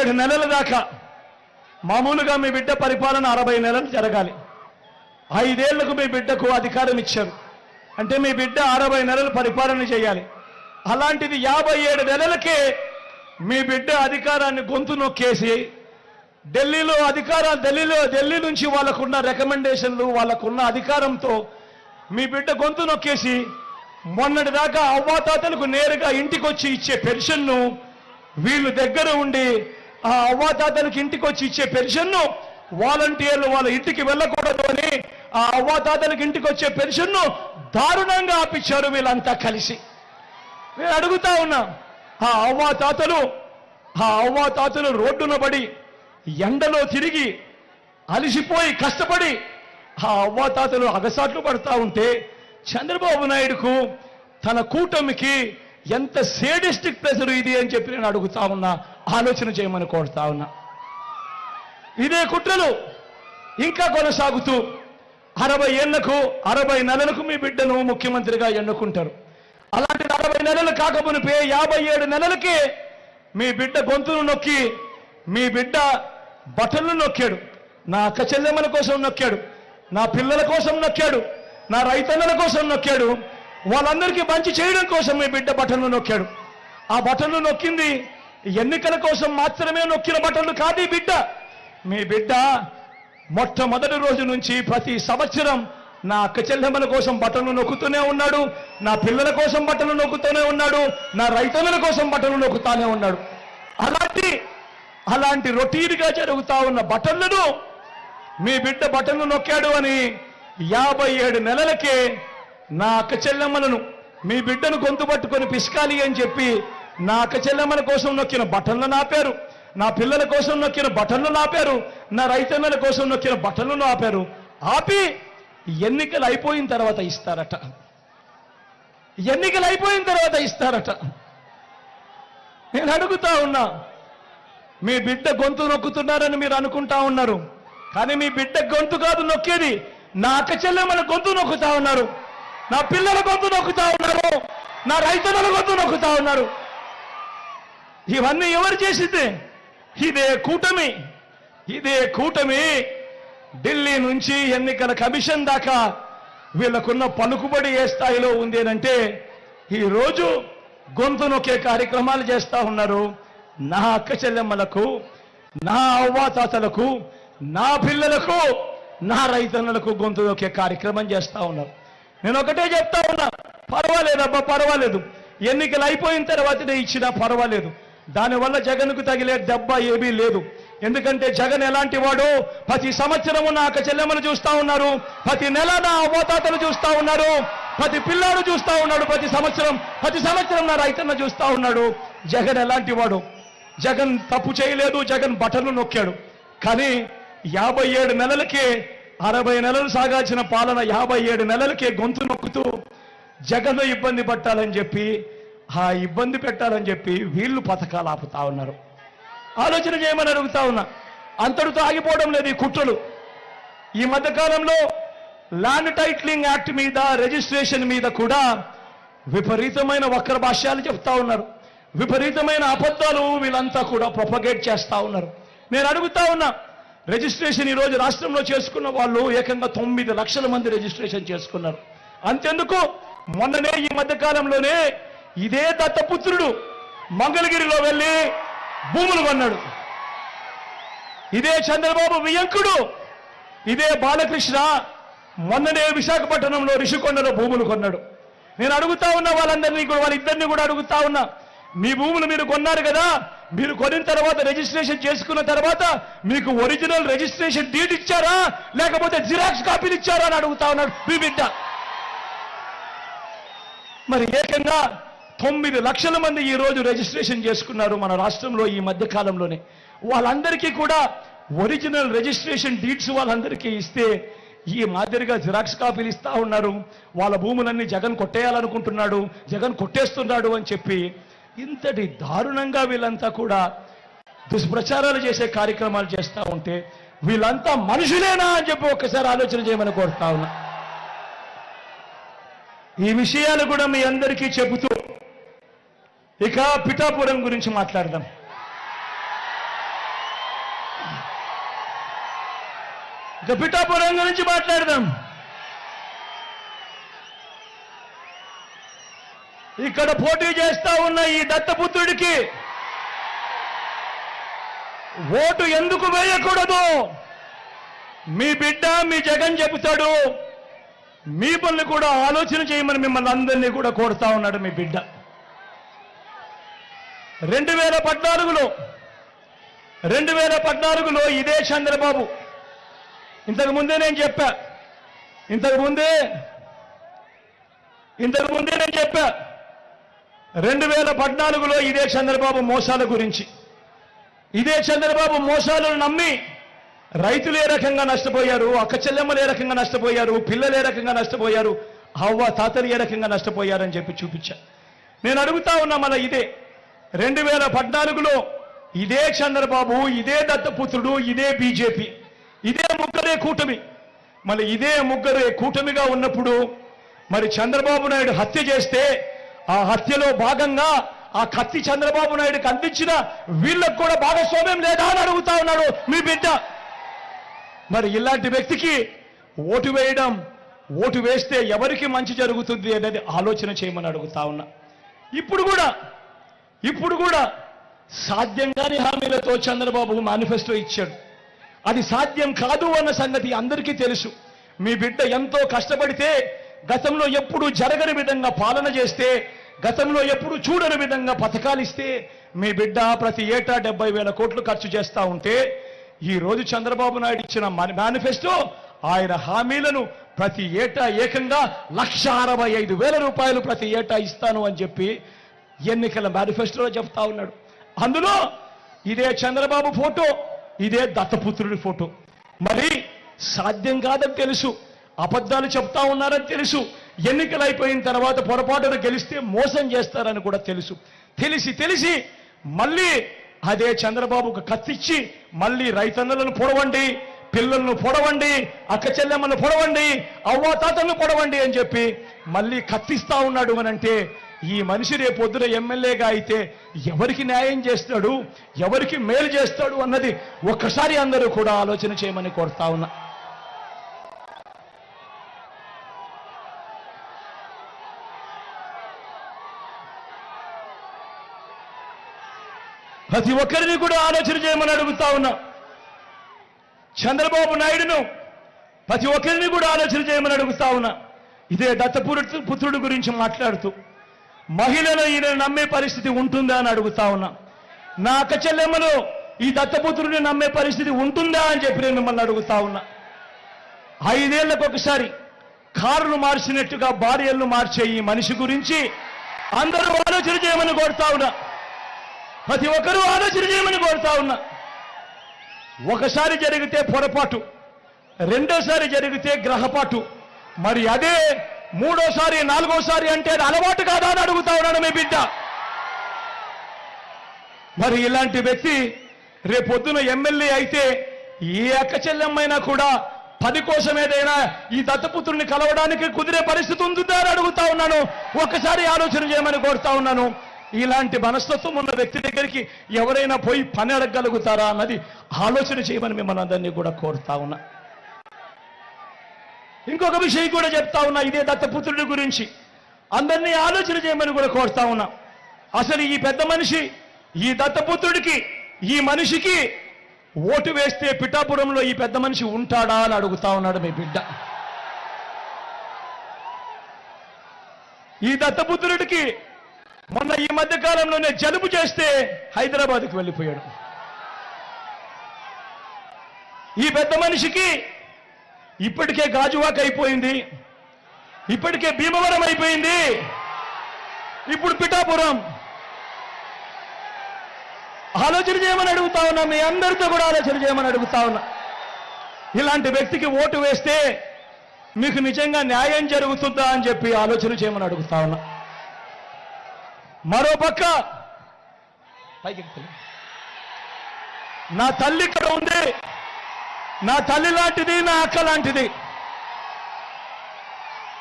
ఏడు నెలల దాకా మామూలుగా మీ బిడ్డ పరిపాలన అరవై నెలలు జరగాలి. ఐదేళ్ళకు మీ బిడ్డకు అధికారం ఇచ్చారు. అంటే మీ బిడ్డ అరవై నెలలు పరిపాలన చేయాలి. అలాంటిది యాభై ఏడు నెలలకే మీ బిడ్డ అధికారాన్ని గొంతు నొక్కేసి ఢిల్లీలో అధికారం ఢిల్లీలో ఢిల్లీ నుంచి వాళ్ళకున్న రికమెండేషన్లు వాళ్ళకున్న అధికారంతో మీ బిడ్డ గొంతు నొక్కేసి మొన్నటి దాకా అవ్వాతాతలకు నేరుగా ఇంటికొచ్చి ఇచ్చే పెన్షన్ను వీళ్ళు దగ్గర ఉండి ఆ అవ్వాతాతలకు ఇంటికి వచ్చి ఇచ్చే పెన్షన్ను వాలంటీర్లు వాళ్ళ ఇంటికి వెళ్ళకూడదు అని ఆ అవ్వాతాతలకు ఇంటికి వచ్చే పెన్షన్ను దారుణంగా ఆపించారు వీళ్ళంతా కలిసి. నేను అడుగుతా ఉన్నా ఆ అవ్వాతాతలు ఆ అవ్వాతాతలు రోడ్డున పడి ఎండలో తిరిగి అలిసిపోయి కష్టపడి ఆ అవ్వాతాతలు అగసాట్లు పడతా ఉంటే చంద్రబాబు నాయుడుకు తన కూటమికి ఎంత సేడిస్టిక్ ప్రెజర్ ఇది అని చెప్పి నేను అడుగుతా ఉన్నా ఆలోచన చేయమని కోరుతా ఉన్నా. ఇదే కుట్రలు ఇంకా కొనసాగుతూ అరవై ఏళ్ళకు అరవై నెలలకు మీ బిడ్డను ముఖ్యమంత్రిగా ఎన్నుకుంటారు. అలాంటి అరవై నెలలు కాకమునిపే యాభై ఏడు నెలలకే మీ బిడ్డ గొంతును నొక్కి మీ బిడ్డ బటన్లు నొక్కాడు. నా అక్క చెల్లెమ్మల కోసం నొక్కాడు. నా పిల్లల కోసం నొక్కాడు. నా రైతన్నల కోసం నొక్కాడు. వాళ్ళందరికీ మంచి చేయడం కోసం మీ బిడ్డ బటన్లు నొక్కాడు. ఆ బటన్లు నొక్కింది ఎన్నికల కోసం మాత్రమే నొక్కిన బటన్లు కాదు బిడ్డ. మీ బిడ్డ మొట్టమొదటి రోజు నుంచి ప్రతి సంవత్సరం నా అక్క చెల్లెమ్మల కోసం బటన్లు నొక్కుతూనే ఉన్నాడు నా పిల్లల కోసం బటన్లు నొక్కుతూనే ఉన్నాడు నా రైతన్నల కోసం బటన్లు నొక్కుతానే ఉన్నాడు. అలాంటి అలాంటి రొటీన్గా జరుగుతా ఉన్న బట్టలను మీ బిడ్డ బటన్లు నొక్కాడు అని యాభై ఏడు నెలలకే నా అక్క చెల్లెమ్మలను మీ బిడ్డను గొంతు పట్టుకొని పిసికాలి అని చెప్పి నా అక్క చెల్లెమ్మల కోసం నొక్కిన బటన్లు నాపారు. నా పిల్లల కోసం నొక్కిన బటన్లు నాపారు. నా రైతన్నల కోసం నొక్కిన బటన్లు ఆపారు ఆపి ఎన్నికలు అయిపోయిన తర్వాత ఇస్తారట. ఎన్నికలు అయిపోయిన తర్వాత ఇస్తారట. నేను అడుగుతా ఉన్నా మీ బిడ్డ గొంతు నొక్కుతున్నారని మీరు అనుకుంటా ఉన్నారు. కానీ మీ బిడ్డ గొంతు కాదు నొక్కేది. నా అక్క చెల్లెమ్మల గొంతు నొక్కుతా ఉన్నారు. నా పిల్లల గొంతు నొక్కుతా ఉన్నారు. నా రైతుల గొంతు నొక్కుతా ఉన్నారు. ఇవన్నీ ఎవరు చేసింది? ఇదే కూటమి. ఇదే కూటమి. ఢిల్లీ నుంచి ఎన్నికల కమిషన్ దాకా వీళ్ళకున్న పలుకుబడి ఏ స్థాయిలో ఉంది అంటే ఈరోజు గొంతు నొక్కే కార్యక్రమాలు చేస్తా ఉన్నారు. నా అక్క చెల్లెమ్మలకు నా అవ్వాతాతలకు నా పిల్లలకు నా రైతన్నలకు గొంతు నొక్కే కార్యక్రమం చేస్తా ఉన్నారు. నేను ఒకటే చెప్తా ఉన్నా పర్వాలేదబ్బా పర్వాలేదు. ఎన్నికలు అయిపోయిన తర్వాతనే ఇచ్చినా పర్వాలేదు. దానివల్ల జగన్కు తగిలే దెబ్బ ఏమీ లేదు. ఎందుకంటే జగన్ ఎలాంటి వాడు ప్రతి సంవత్సరము నా అక్క చెల్లెమ్మను చూస్తా ఉన్నారు ప్రతి నెల నా అవ్వతాతలు చూస్తా ఉన్నారు ప్రతి పిల్లాడు చూస్తా ఉన్నాడు ప్రతి సంవత్సరం ప్రతి సంవత్సరం నా రైతన్న చూస్తా ఉన్నాడు. జగన్ ఎలాంటి వాడు? జగన్ తప్పు చేయలేదు జగన్ బటన్లు నొక్కాడు. కానీ యాభై ఏడు నెలలకే అరవై నెలలు సాగాల్సిన పాలన యాభై ఏడు నెలలకే గొంతు నొక్కుతూ జగన్ ఇబ్బంది పట్టాలని చెప్పి ఆ ఇబ్బంది పెట్టాలని చెప్పి వీళ్ళు పథకాలు ఆపుతా ఉన్నారు. ఆలోచన చేయమని అడుగుతా ఉన్నా. అంతటితో ఆగిపోవడం లేదు ఈ కుట్రలు. ఈ మధ్యకాలంలో ల్యాండ్ టైట్లింగ్ యాక్ట్ మీద రిజిస్ట్రేషన్ మీద కూడా విపరీతమైన వక్ర భాష్యాలు చెప్తా ఉన్నారు. విపరీతమైన అబద్ధాలు వీళ్ళంతా కూడా ప్రొపగేట్ చేస్తా ఉన్నారు. నేను అడుగుతా ఉన్నా రిజిస్ట్రేషన్ ఈ రోజు రాష్ట్రంలో చేసుకున్న వాళ్ళు ఏకంగా తొమ్మిది లక్షల మంది రిజిస్ట్రేషన్ చేసుకున్నారు. అంతెందుకు? మొన్ననే ఈ మధ్య కాలంలోనే ఇదే దత్తపుత్రుడు మంగళగిరిలో వెళ్ళి భూములు కొన్నాడు. ఇదే చంద్రబాబు వియంకుడు ఇదే బాలకృష్ణ మొన్ననే విశాఖపట్నంలో రిషికొండలో భూములు కొన్నాడు. నేను అడుగుతా ఉన్నా వాళ్ళందరినీ కూడా వాళ్ళిద్దరిని కూడా అడుగుతా ఉన్నా. మీ భూములు మీరు కొన్నారు కదా మీరు కొనిన తర్వాత రిజిస్ట్రేషన్ చేసుకున్న తర్వాత మీకు ఒరిజినల్ రిజిస్ట్రేషన్ డీట్ ఇచ్చారా? లేకపోతే జిరాక్స్ కాపీలు ఇచ్చారా అని అడుగుతా ఉన్నాడు మీ బిడ్డ మరి ఏకంగా తొమ్మిది లక్షల మంది ఈ రోజు రిజిస్ట్రేషన్ చేసుకున్నారు మన రాష్ట్రంలో ఈ మధ్య కాలంలోనే. వాళ్ళందరికీ కూడా ఒరిజినల్ రిజిస్ట్రేషన్ డీట్స్ వాళ్ళందరికీ ఇస్తే ఈ మాదిరిగా జిరాక్స్ కాపీలు ఇస్తా ఉన్నారు. వాళ్ళ భూములన్నీ జగన్ కొట్టేయాలనుకుంటున్నాడు జగన్ కొట్టేస్తున్నాడు అని చెప్పి ఇంతటి దారుణంగా వీళ్ళంతా కూడా దుష్ప్రచారాలు చేసే కార్యక్రమాలు చేస్తూ ఉంటే వీళ్ళంతా మనుషులేనా అని చెప్పి ఒక్కసారి ఆలోచన చేయమని కోరుతా ఉన్నా. ఈ విషయాలు కూడా మీ అందరికీ చెబుతూ ఇక పిఠాపురం గురించి మాట్లాడదాం. ఇక పిఠాపురం గురించి మాట్లాడదాం. ఇక్కడ పోటీ చేస్తా ఉన్న ఈ దత్తపుత్రుడికి ఓటు ఎందుకు వేయకూడదు? మీ బిడ్డ మీ జగన్ చెబుతాడు. మీ పనులు కూడా ఆలోచన చేయమని మిమ్మల్ని అందరినీ కూడా కోరుతా ఉన్నాడు మీ బిడ్డ. రెండు వేల పద్నాలుగులో రెండు వేల పద్నాలుగులో ఇదే చంద్రబాబు. ఇంతకు ముందే నేను చెప్పా. ఇంతకు ముందే ఇంతకు ముందే నేను చెప్పా. రెండు వేల పద్నాలుగులో ఇదే చంద్రబాబు మోసాల గురించి. ఇదే చంద్రబాబు మోసాలను నమ్మి రైతులు ఏ రకంగా నష్టపోయారు అక్క చెల్లెమ్మలు ఏ రకంగా నష్టపోయారు పిల్లలు ఏ రకంగా నష్టపోయారు అవ్వ తాతలు ఏ రకంగా నష్టపోయారని చెప్పి చూపించా. నేను అడుగుతా ఉన్నా మన ఇదే. రెండు వేల పద్నాలుగులో ఇదే చంద్రబాబు ఇదే దత్తపుత్రుడు ఇదే బీజేపీ. ఇదే ముగ్గురే కూటమి. మళ్ళీ ఇదే ముగ్గురే కూటమిగా ఉన్నప్పుడు మరి చంద్రబాబు నాయుడు హత్య చేస్తే ఆ హత్యలో భాగంగా ఆ కత్తి చంద్రబాబు నాయుడుకి అందించిన వీళ్ళకు కూడా భాగస్వామ్యం లేదా అని అడుగుతా ఉన్నాడు మీ బిడ్డ. మరి ఇలాంటి వ్యక్తికి ఓటు వేయడం ఓటు వేస్తే ఎవరికి మంచి జరుగుతుంది అనేది ఆలోచన చేయమని అడుగుతా ఉన్నా. ఇప్పుడు కూడా ఇప్పుడు కూడా సాధ్యం కాని హామీలతో చంద్రబాబు మేనిఫెస్టో ఇచ్చాడు. అది సాధ్యం కాదు అన్న సంగతి అందరికీ తెలుసు. మీ బిడ్డ ఎంతో కష్టపడితే గతంలో ఎప్పుడూ జరగని విధంగా పాలన చేస్తే గతంలో ఎప్పుడు చూడని విధంగా పథకాలు ఇస్తే మీ బిడ్డ ప్రతి ఏటా డెబ్బై వేల కోట్లు ఖర్చు చేస్తా ఉంటే ఈ రోజు చంద్రబాబు నాయుడు ఇచ్చిన మేనిఫెస్టో ఆయన హామీలను ప్రతి ఏటా ఏకంగా లక్ష అరవై ఐదు వేల రూపాయలు ప్రతి ఏటా ఇస్తాను అని చెప్పి ఎన్నికల మేనిఫెస్టోలో చెప్తా ఉన్నాడు. అందులో ఇదే చంద్రబాబు ఫోటో ఇదే దత్తపుత్రుడి ఫోటో. మరి సాధ్యం కాదని తెలుసు అబద్ధాలు చెప్తా ఉన్నారని తెలుసు ఎన్నికలు అయిపోయిన తర్వాత పొరపాటున గెలిస్తే మోసం చేస్తారని కూడా తెలుసు. తెలిసి తెలిసి మళ్ళీ అదే చంద్రబాబుకు కత్తిచ్చి మళ్ళీ రైతన్నలను పొడవండి పిల్లలను పొడవండి అక్క చెల్లెమ్మను పొడవండి అవ్వాతాతలను పొడవండి అని చెప్పి మళ్ళీ కత్తిస్తా ఉన్నాడు అని అంటే ఈ మనిషి రేపు ఎమ్మెల్యేగా అయితే ఎవరికి న్యాయం చేస్తాడు ఎవరికి మేలు చేస్తాడు అన్నది ఒక్కసారి అందరూ కూడా ఆలోచన చేయమని కోరుతా ఉన్నా. ప్రతి ఒక్కరిని కూడా ఆలోచన చేయమని అడుగుతా ఉన్నా. చంద్రబాబు నాయుడును ప్రతి ఒక్కరిని కూడా ఆలోచన చేయమని అడుగుతా ఉన్నా. ఇదే దత్తపురుడు పుత్రుడు గురించి మాట్లాడుతూ మహిళలు ఈయన నమ్మే పరిస్థితి ఉంటుందా అని అడుగుతా ఉన్నా. నా అక్క చెల్లెమ్మలు ఈ దత్తపుత్రుడిని నమ్మే పరిస్థితి ఉంటుందా అని చెప్పి నేను మిమ్మల్ని అడుగుతా ఉన్నా. ఐదేళ్ళకు ఒకసారి కారును మార్చినట్టుగా భార్యలను మార్చే ఈ మనిషి గురించి అందరూ ఆలోచన చేయమని కోరుతా ఉన్నా. ప్రతి ఒక్కరూ ఆలోచన చేయమని కోరుతా ఉన్నా. ఒకసారి జరిగితే పొరపాటు రెండోసారి జరిగితే గ్రహపాటు. మరి అదే మూడోసారి నాలుగోసారి అంటే అలవాటు కాదా అని అడుగుతా ఉన్నాడు మీ బిడ్డ. మరి ఇలాంటి వ్యక్తి రేపొద్దున ఎమ్మెల్యే అయితే ఏ అక్క చెల్లెమ్మైనా కూడా పని కోసం ఏదైనా ఈ దత్తపుత్రుని కలవడానికి కుదిరే పరిస్థితి ఉంటుందా అని అడుగుతా ఉన్నాను. ఒకసారి ఆలోచన చేయమని కోరుతా ఉన్నాను. ఇలాంటి మనస్తత్వం ఉన్న వ్యక్తి దగ్గరికి ఎవరైనా పోయి పని అడగగలుగుతారా అన్నది ఆలోచన చేయమని మిమ్మల్ని అందరినీ కూడా కోరుతా ఉన్నా. ఇంకొక విషయం కూడా చెప్తా ఉన్నా ఇదే దత్తపుత్రుడి గురించి. అందరినీ ఆలోచన చేయమని కూడా కోరుతా ఉన్నా. అసలు ఈ పెద్ద మనిషి ఈ దత్తపుత్రుడికి ఈ మనిషికి ఓటు వేస్తే పిఠాపురంలో ఈ పెద్ద మనిషి ఉంటాడా అని అడుగుతా ఉన్నాడు మీ బిడ్డ. ఈ దత్తపుత్రుడికి మొన్న ఈ మధ్య కాలంలోనే జలుబు చేస్తే హైదరాబాద్కి వెళ్ళిపోయాడు. ఈ పెద్ద మనిషికి ఇప్పటికే గాజువాక్ అయిపోయింది. ఇప్పటికే భీమవరం అయిపోయింది. ఇప్పుడు పిఠాపురం. ఆలోచన చేయమని అడుగుతా ఉన్నా మీ అందరితో కూడా ఆలోచన చేయమని అడుగుతా ఉన్నా. ఇలాంటి వ్యక్తికి ఓటు వేస్తే మీకు నిజంగా న్యాయం జరుగుతుందా అని చెప్పి ఆలోచన చేయమని అడుగుతా ఉన్నా. మరో పక్క. నా తల్లి ఇక్కడ ఉంది. నా తల్లి లాంటిది నా అక్క లాంటిది.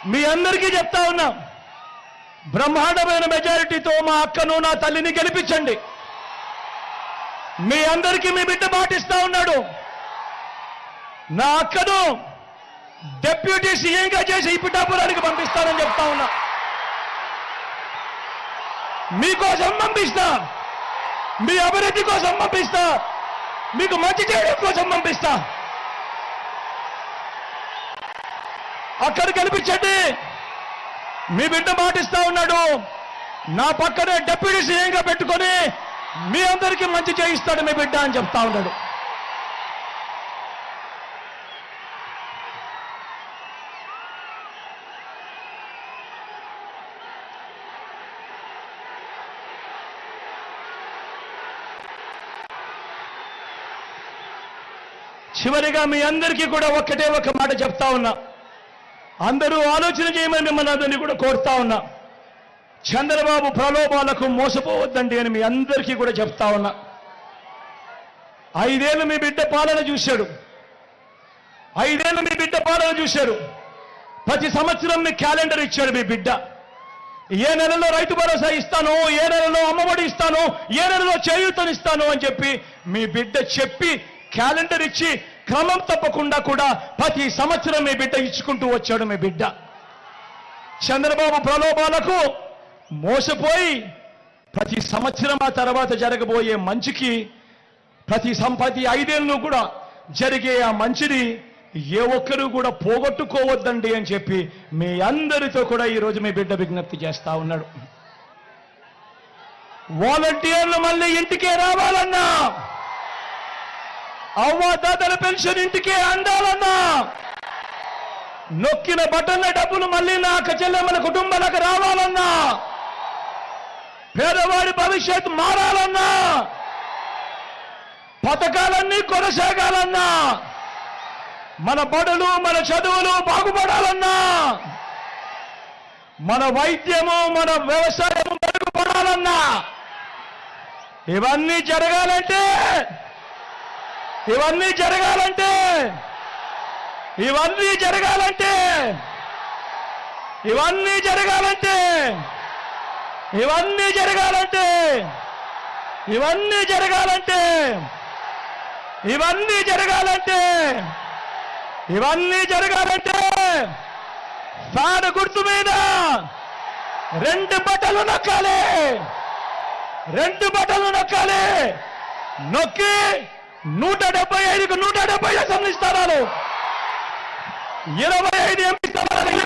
మీ అందరికీ చెప్తా ఉన్నా బ్రహ్మాండమైన మెజారిటీతో మా అక్కను నా తల్లిని గెలిపించండి. మీ అందరికీ మీ బిడ్డ పాటిస్తా ఉన్నాడు. నా అక్కను డెప్యూటీ సీఎంగా చేసి ఈ పిఠాపురానికి పంపిస్తానని చెప్తా ఉన్నా. మీకోసం పంపిస్తా. మీ అభివృద్ధి కోసం పంపిస్తా. మీకు మంచి చేయడం కోసం పంపిస్తా. అక్కడ కనిపించండి. మీ బిడ్డ మాటిస్తా ఉన్నాడు. నా పక్కనే డెప్యూటీ సీఎంగా పెట్టుకొని మీ అందరికీ మంచి చేయిస్తాడు మీ బిడ్డ అని చెప్తా ఉన్నాడు. చివరిగా మీ అందరికీ కూడా ఒక్కటే ఒక మాట చెప్తా ఉన్నా. అందరూ ఆలోచన చేయమని మిమ్మల్ని అందరినీ కూడా కోరుతా ఉన్నా. చంద్రబాబు ప్రలోభాలకు మోసపోవద్దండి అని మీ అందరికీ కూడా చెప్తా ఉన్నా. ఐదేళ్ళు మీ బిడ్డ పాలన చూశాడు. ఐదేళ్ళు మీ బిడ్డ పాలన చూశాడు. ప్రతి సంవత్సరం మీ క్యాలెండర్ ఇచ్చాడు మీ బిడ్డ. ఏ నెలలో రైతు భరోసా ఇస్తాను ఏ నెలలో అమ్మఒడి ఇస్తాను ఏ నెలలో చేయూతనిస్తాను అని చెప్పి మీ బిడ్డ చెప్పి క్యాలెండర్ ఇచ్చి క్రమం తప్పకుండా కూడా ప్రతి సంవత్సరం మీ బిడ్డ ఇచ్చుకుంటూ వచ్చాడు మీ బిడ్డ. చంద్రబాబు ప్రలోభాలకు మోసపోయి ప్రతి సంవత్సరం ఆ తర్వాత జరగబోయే మంచికి ప్రతి సంపతి ఐదేళ్ళు కూడా జరిగే ఆ మంచిని ఏ ఒక్కరూ కూడా పోగొట్టుకోవద్దండి అని చెప్పి మీ అందరితో కూడా ఈరోజు మీ బిడ్డ విజ్ఞప్తి చేస్తా ఉన్నాడు. వాలంటీర్లు మళ్ళీ ఇంటికే రావాలన్నా అవ్వాదాతల పెన్షన్ ఇంటికే అందాలన్నా. నొక్కిన బటన్ల డబ్బులు మళ్ళీ నా అక్క చెల్లెమ్మల కుటుంబాలకు రావాలన్నా. పేదవాడి భవిష్యత్ మారాలన్నా. పథకాలన్నీ కొనసాగాలన్నా. మన బడులు మన చదువులు బాగుపడాలన్నా. మన వైద్యము మన వ్యవసాయము మెరుగుపడాలన్నా. ఇవన్నీ జరగాలంటే ఇవన్నీ జరగాలంటే ఇవన్నీ జరగాలంటే ఇవన్నీ జరగాలంటే ఇవన్నీ జరగాలంటే ఇవన్నీ జరగాలంటే ఇవన్నీ జరగాలంటే ఇవన్నీ జరగాలంటే ఫ్యాన్ గుర్తు మీద రెండు బట్టలు నొక్కాలి. రెండు బట్టలు నొక్కాలి. నొక్కి నూట డెబ్బై ఐదుకు నూట డెబ్బై అసెంబ్లీ స్థానాలు ఇరవై ఐదు ఎంపీ స్థానాలు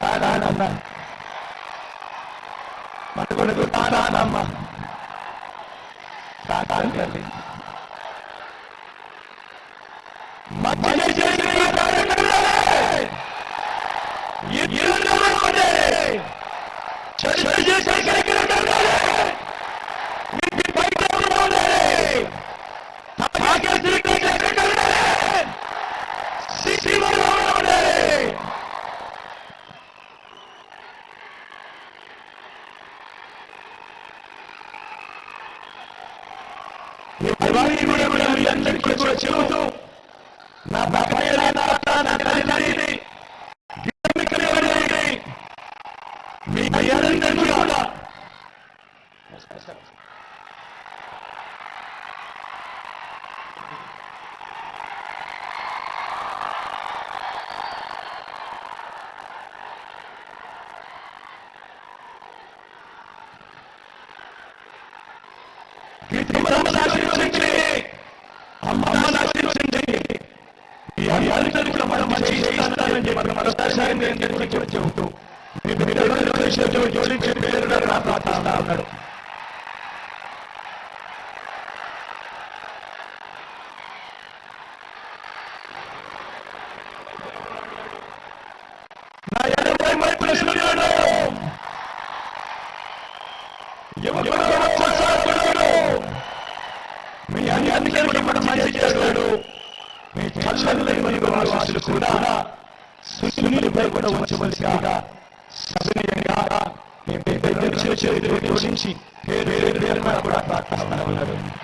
తాడానమ్మ మన కొడుకు తాడానమ్మ తాటాను వెళ్ళింది అలాగే కూడా మీ అందరికీ కూడా చెబుతూ నా బాబాయ్ నా తల్లిదండ్రి మీ అయ్యారందరికీ కూడా Get the నశించింది అమ్మ నశించింది ఈ అందరికీ కూడా మనం మంచి చేస్తానని చెప్పి మరొకసారి నేను చెబుతూ మీ బిడ్డలు జోడించి బిడ్డలు ప్రార్థిస్తా ఉన్నాడు మీ చల్లని ఆశీస్సులు కూడా సునీలపై కూడా ఉంచవలసిగా సవినయంగా మీ బిడ్డలు చేతులు జోడించి పేరు పేరు కూడా ప్రార్థన